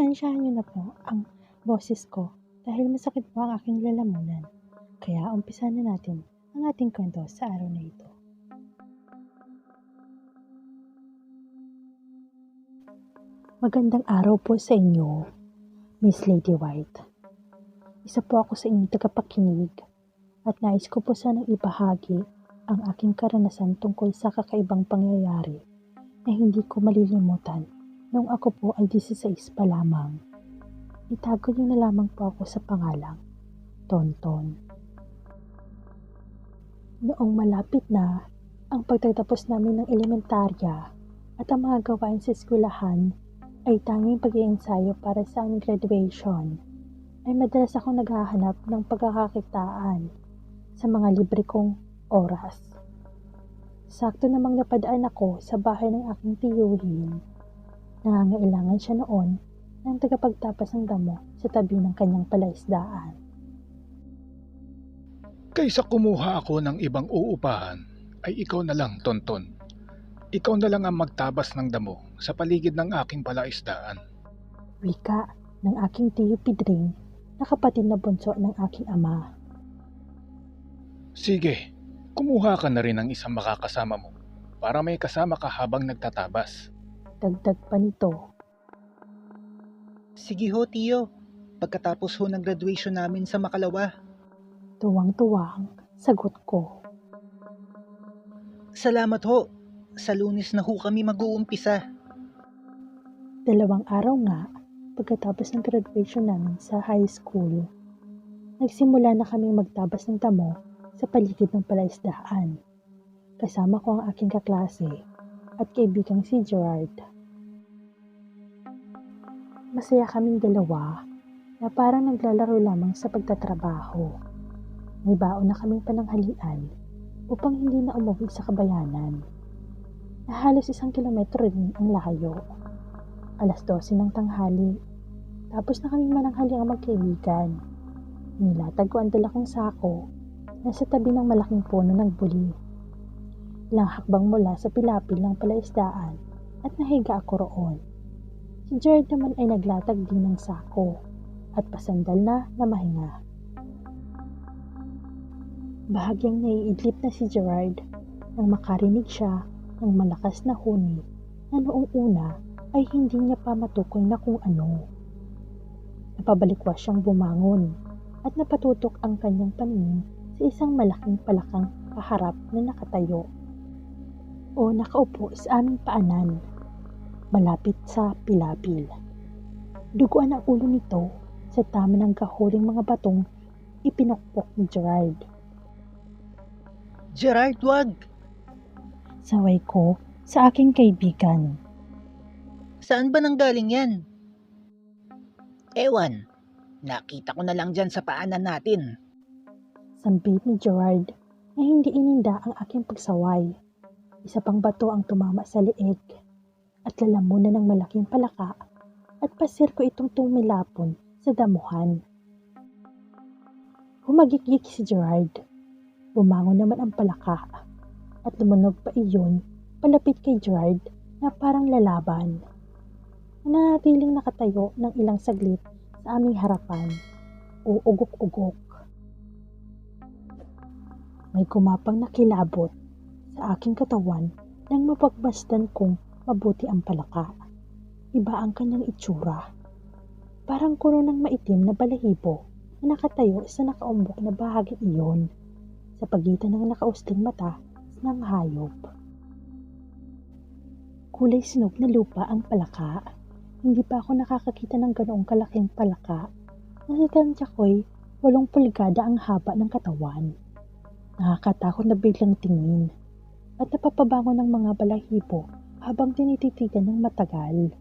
Pagpasensyahan niyo na po ang boses ko dahil masakit po ang aking lalamunan. Kaya umpisa na natin ang ating kwento sa araw na ito. Magandang araw po sa inyo, Miss Lady White. Isa po ako sa inyong tagapakinig at nais ko po sanang ibahagi ang aking karanasan tungkol sa kakaibang pangyayari na hindi ko malilimutan nung ako po ay 16 pa lamang. Itago niyo na lamang po ako sa pangalang Tonton. Noong malapit na ang pagtatapos namin ng elementarya at ang mga gawain sa eskwelahan ay tanging pag-iensayo para sa aming graduation, ay madalas ako naghahanap ng pagkakakitaan sa mga libre kong oras. Sakto namang napadaan ako sa bahay ng aking tiyuhin. Nangangailangan siya noon ng tagapagtapas ng damo sa tabi ng kanyang palaisdaan. Kaysa kumuha ako ng ibang uupahan, ay ikaw na lang, Tonton. Ikaw na lang ang magtabas ng damo sa paligid ng aking palaisdaan. Wika ng aking tiyo Pidring na kapatid na bunso ng aking ama. Sige, kumuha ka na rin ng isang makakasama mo para may kasama ka habang nagtatabas. Dagdag pa nito. Sige ho, Tiyo. Pagkatapos ho ng graduation namin sa Makalawa. Tuwang-tuwang sagot ko. Salamat ho. Sa lunis na ho kami mag-uumpisa. Dalawang araw nga pagkatapos ng graduation namin sa high school, nagsimula na kaming magtabas ng damo sa paligid ng palaisdaan. Kasama ko ang aking kaklase at kaibigang si Gerard. Masaya kaming dalawa na parang naglalaro lamang sa pagtatrabaho. May baon na kaming pananghalian upang hindi na umuwi sa kabayanan. Na halos isang kilometro rin ang layo. Alas 12 ng tanghali. Tapos na kaming mananghali ang magkaibigan. Nilatag ko ang dala kong sako na sa tabi ng malaking puno ng buli. Ilang hakbang mula sa pilapil ng palaisdaan at nahiga ako roon. Si Jared naman ay naglatag din ng sako at pasandal na na mahinga. Bahagyang naiidlip na si Gerard nang makarinig siya ng malakas na huni na noong una ay hindi niya pa matukoy na kung ano. Napabalikwas siyang bumangon at napatutok ang kanyang paningin sa isang malaking palakang kaharap na nakatayo o nakaupo sa aming paanan malapit sa pilapil. Duguan ang ulo nito sa tama ng kahuling mga batong ipinokpok ni Gerard. Gerard, wag! Saway ko sa aking kaibigan. Saan ba nanggaling yan? Ewan. Nakita ko na lang dyan sa paanan natin. Sambit ni Gerard na hindi ininda ang aking pagsaway. Isa pang bato ang tumama sa leeg at lalamunan ng malaking palaka at pasir ko itong tumilapon sa damuhan. Humagikgik si Gerard. Bumangon naman ang palaka at lumunog pa iyon palapit kay Gerard na parang lalaban. Nanatiling nakatayo ng ilang saglit sa aming harapan o ugok-ugok. May kumapang nakilabot sa aking katawan nang mapagmasdan kong mabuti ang palaka. Iba ang kanyang itsura. Parang kuno ng maitim na balahibo na nakatayo sa nakaumbok na bahagi iyon sa pagitan ng nakausling mata ng hayop. Kulay sinog na lupa ang palaka. Hindi pa ako nakakakita ng ganoong kalaking palaka. Nasitansya ko'y walong pulgada ang haba ng katawan. Nakakatakot na biglang tingin at napapabango ng mga balahibo habang tinititigan ng matagal.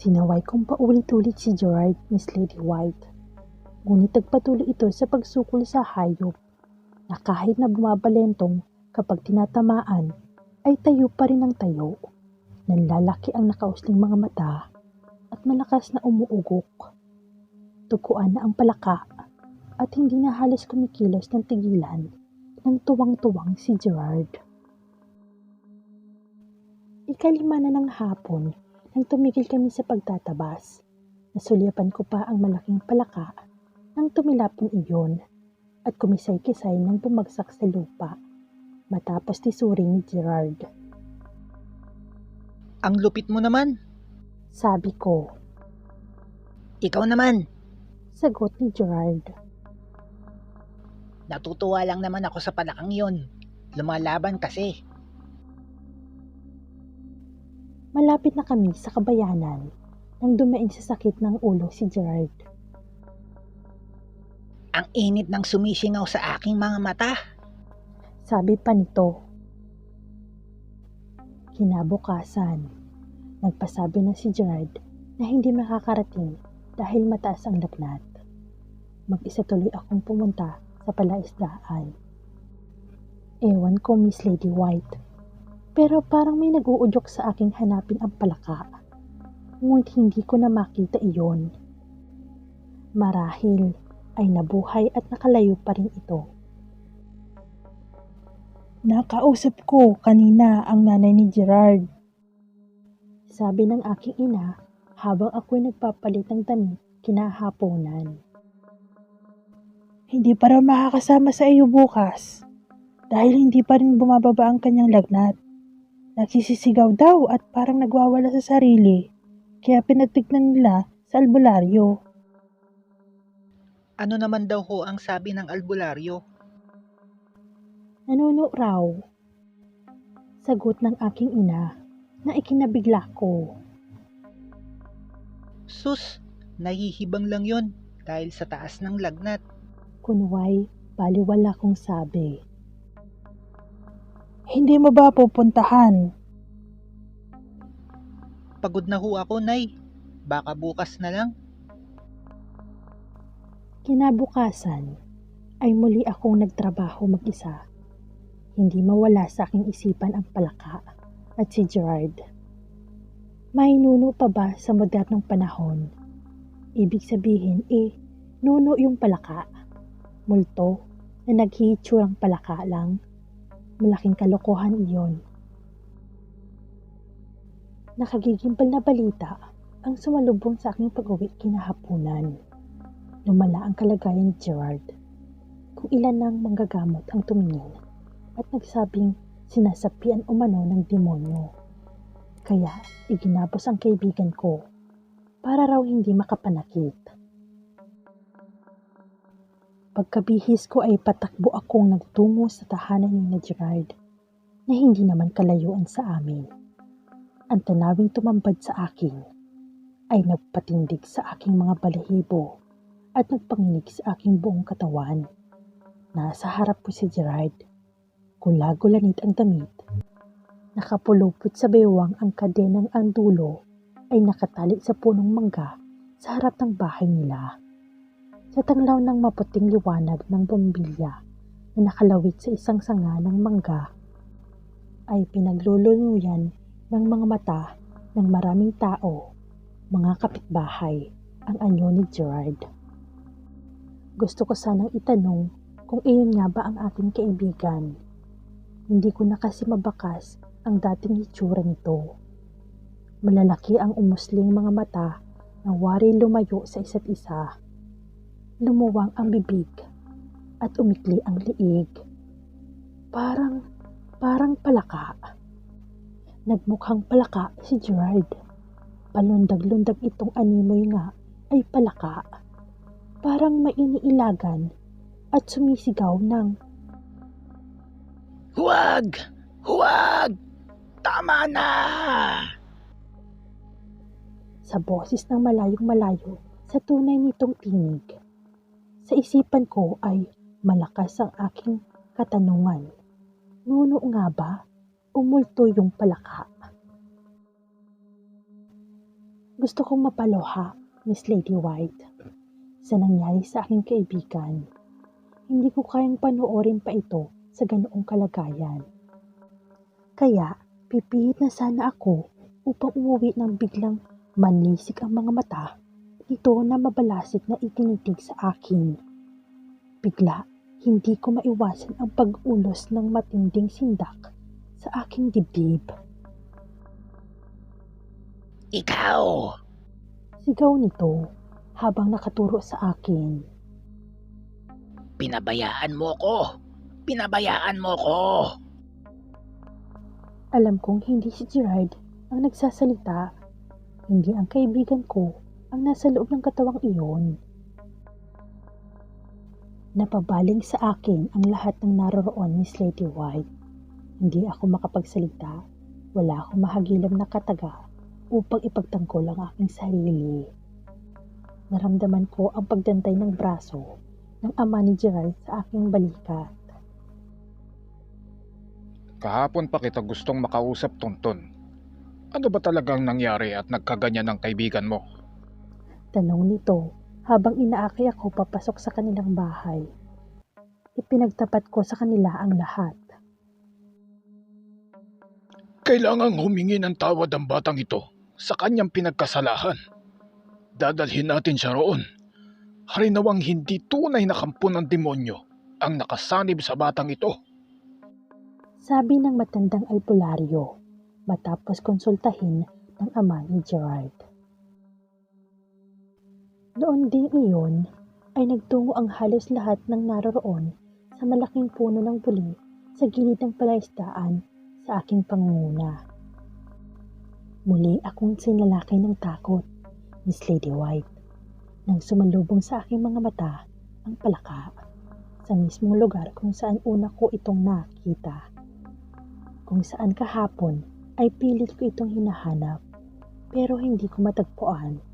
Sinaway kong paulit-ulit si Gerard, Miss Lady White. Ngunit nagpatuloy ito sa pagsukol sa hayop na kahit na bumabalentong kapag tinatamaan ay tayo pa rin ang tayo. Nanlalaki ang nakausling mga mata at malakas na umuugok. Tukuan na ang palaka at hindi na halos kumikilos ng tigilan ng tuwang-tuwang si Gerard. Ikalima na ng hapon nang tumigil kami sa pagtatabas. Nasulyapan ko pa ang malaking palaka nang tumilapon iyon at kumisay-kisay nang bumagsak sa lupa matapos tisurin ni Gerard. Ang lupit mo naman. Sabi ko, Ikaw naman. sagot ni Gerard. Natutuwa lang naman ako sa palakang yon. Lumalaban kasi. Malapit na kami sa kabayanan nang dumaing sa sakit ng ulo si Gerard. Ang init ng sumisingaw sa aking mga mata. Sabi pa nito. Kinabukasan, nagpasabi na si Gerard na hindi makakarating dahil mataas ang lagnat. Mag-isa tuloy akong pumunta sa palaisdaan. Ewan ko Miss Lady White, pero parang may nag-uudyok sa aking hanapin ang palaka. Ngunit hindi ko na makita iyon. Marahil ay nabuhay at nakalayo pa rin ito. Nakausap ko kanina ang nanay ni Gerard. Sabi ng aking ina habang ako'y nagpapalit ng damit kinahaponan. Hindi pa raw makakasama sa iyo bukas dahil hindi pa rin bumababa ang kanyang lagnat. Nagsisisigaw daw at parang nagwawala sa sarili kaya pinatignan nila sa albularyo. Ano naman daw ho ang sabi ng albularyo? Nanuno raw. Sagot ng aking ina na ikinabigla ko. Sus, nahihibang lang yon dahil sa taas ng lagnat. Kunway, baliwala kong sabi. Hindi mo ba pupuntahan? Pagod na ho ako, Nay. Baka bukas na lang. Kinabukasan ay muli akong nagtrabaho mag-isa. Hindi mawala sa aking isipan ang palaka at si Gerard. May nuno pa ba sa modernong panahon? Ibig sabihin eh, nuno yung palaka. Multo na naghihitsurang palaka lang. Malaking kalokohan iyon. Nakagigimbal na balita ang sumalubong sa aking pag-uwi kinahapunan. Lumala ang kalagayan ni Gerard. Kung ilan ng manggagamot ang tumingin at nagsabing sinasapian umano ng demonyo. Kaya iginapos ang kaibigan ko para raw hindi makapanakit. Pagkabihis ko ay patakbo akong nagtungo sa tahanan ni Gerard na hindi naman kalayuan sa amin. Ang tanawing tumambad sa akin ay nagpatindig sa aking mga balahibo at nagpanginig sa aking buong katawan. Nasa harap ko si Gerard. Gula-gulanit ang damit. Nakapulupot sa bewang ang kadenang ang dulo ay nakatali sa punong mangga sa harap ng bahay nila. Sa tanglaw ng maputing liwanag ng bombilya na nakalawit sa isang sanga ng mangga ay pinaglululuyan ng mga mata ng maraming tao, mga kapitbahay, ang anyo ni Gerard. Gusto ko sanang itanong kung iyon nga ba ang aking kaibigan. Hindi ko na kasi mabakas ang dating itsura nito. Malalaki ang umusling mga mata na wari lumayo sa isa't isa. Lumuwang ang bibig at umikli ang liig. Parang, parang palaka. Nagmukhang palaka si Gerard. Palundag-lundag itong animoy nga ay palaka. Parang mainiilagan at sumisigaw ng Huwag! Huwag! Tama na! sa boses ng malayong malayo sa tunay nitong tinig. Sa isipan ko ay malakas ang aking katanungan. Nuno nga ba o multo yung palaka? Gusto kong mapaloha, Miss Lady White, sa nangyari sa aking kaibigan. Hindi ko kayang panoorin pa ito sa ganoong kalagayan. Kaya, pipihit na sana ako upang umuwi ng biglang manlisik ang mga mata ito na mabalasik na itinitig sa akin. Bigla, hindi ko maiwasan ang pag-ulos ng matinding sindak sa aking dibdib. Ikaw! Sigaw nito habang nakaturo sa akin. Pinabayaan mo ko! Pinabayaan mo ko! Alam kong hindi si Gerard ang nagsasalita. Hindi ang kaibigan ko ang nasa loob ng katawang iyon. Napabaling sa akin ang lahat ng naroroon ni Lady White. Hindi ako makapagsalita. Wala akong mahagilam na kataga upang ipagtanggol ang aking sarili. Naramdaman ko ang pagdantay ng braso ng ama ni Gerald sa aking balikat. Kahapon pa kita gustong makausap, Tonton. Ano ba talagang nangyari at nagkaganyan ng kaibigan mo? Tanong nito habang inaakay ako papasok sa kanilang bahay. Ipinagtapat ko sa kanila ang lahat. Kailangang humingi ng tawad ang batang ito sa kanyang pinagkasalahan. Dadalhin natin siya roon. Harinawang hindi tunay na kampo ng demonyo ang nakasanib sa batang ito. Sabi ng matandang albularyo matapos konsultahin ng ama ni Gerard. Noon ding iyon ay nagtungo ang halos lahat ng naroroon sa malaking puno ng buli sa gilid ng palaisdaan sa aking pangunguna. Muli akong sinalakay ng takot, Miss Lady White, nang sumalubong sa aking mga mata ang palaka sa mismong lugar kung saan una ko itong nakita. Kung saan kahapon ay pilit ko itong hinahanap pero hindi ko matagpuan.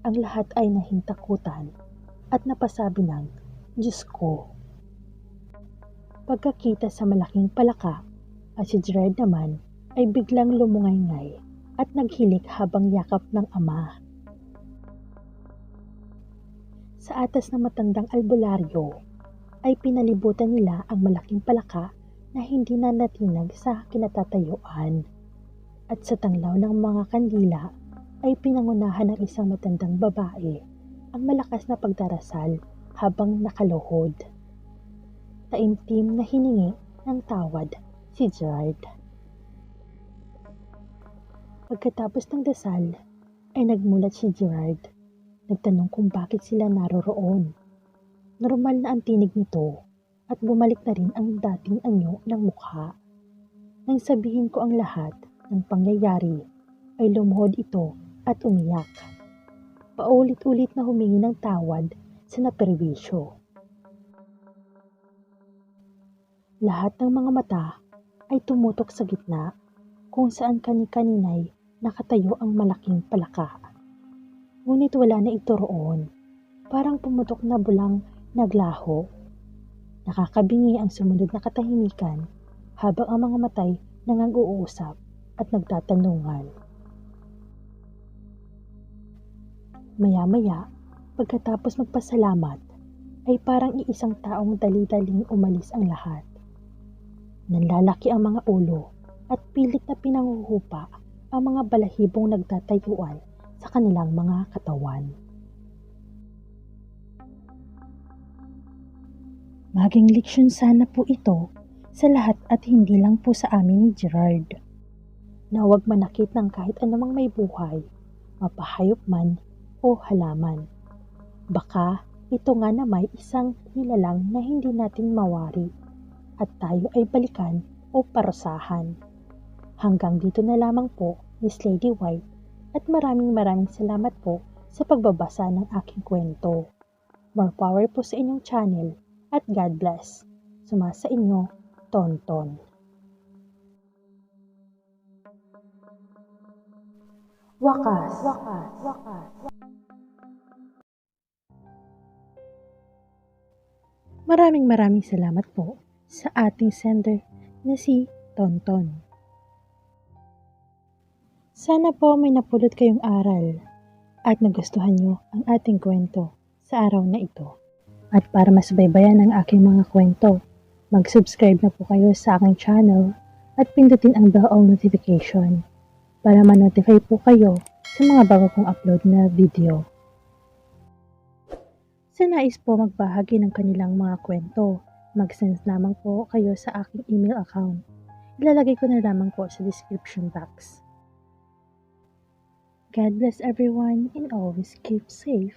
Ang lahat ay nahintakutan at napasabi ng Diyos ko. Pagkakita sa malaking palaka at si Gerard naman ay biglang lumungay-ngay at naghilik habang yakap ng ama. Sa atas ng matandang albularyo ay pinalibutan nila ang malaking palaka na hindi na natinag sa kinatatayuan. At sa tanglaw ng mga kandila ay pinangunahan ng isang matandang babae ang malakas na pagdarasal habang nakaluhod. Taimtim na hiningi ng tawad si Gerard. Pagkatapos ng dasal ay nagmulat si Gerard. Nagtanong kung bakit sila naroroon. Normal na ang tinig nito at bumalik na rin ang dating anyo ng mukha. Nang sabihin ko ang lahat ng pangyayari, ay lumuhod ito at umiyak. Paulit-ulit na humingi ng tawad sa naperwisyo. Lahat ng mga mata ay tumutok sa gitna kung saan kani-kaninay nakatayo ang malaking palaka. Ngunit wala na ito roon. Parang pumutok na bulang naglaho Nakakabingi ang sumunod na katahimikan habang ang mga matay nangag-uusap at nagtatanungan. Maya-maya, pagkatapos magpasalamat, ay parang iisang taong dali-daling umalis ang lahat. Nanlalaki ang mga ulo at pilit na pinanguhupa ang mga balahibong nagtatayuan sa kanilang mga katawan. Maging leksyon sana po ito sa lahat at hindi lang po sa amin ni Gerard. Na huwag manakit ng kahit anumang may buhay, mapahayop man o halaman. Baka ito nga na may isang nilalang na hindi natin mawari at tayo ay balikan o parusahan. Hanggang dito na lamang po, Miss Lady White, at maraming maraming salamat po sa pagbabasa ng aking kwento. More power po sa inyong channel at God bless. Sumasa inyo, Tonton. Wakas, wakas, wakas. Maraming maraming salamat po sa ating sender na si Tonton. Sana po may napulot kayong aral at nagustuhan nyo ang ating kwento sa araw na ito. At para masubaybayan ang aking mga kwento, mag-subscribe na po kayo sa aking channel at pindutin ang bell all notification para ma-notify po kayo sa mga bago kong upload na video. Sa nais po magbahagi ng kanilang mga kwento, mag-send lamang po kayo sa aking email account. Ilalagay ko na lamang po sa description box. God bless everyone and always keep safe.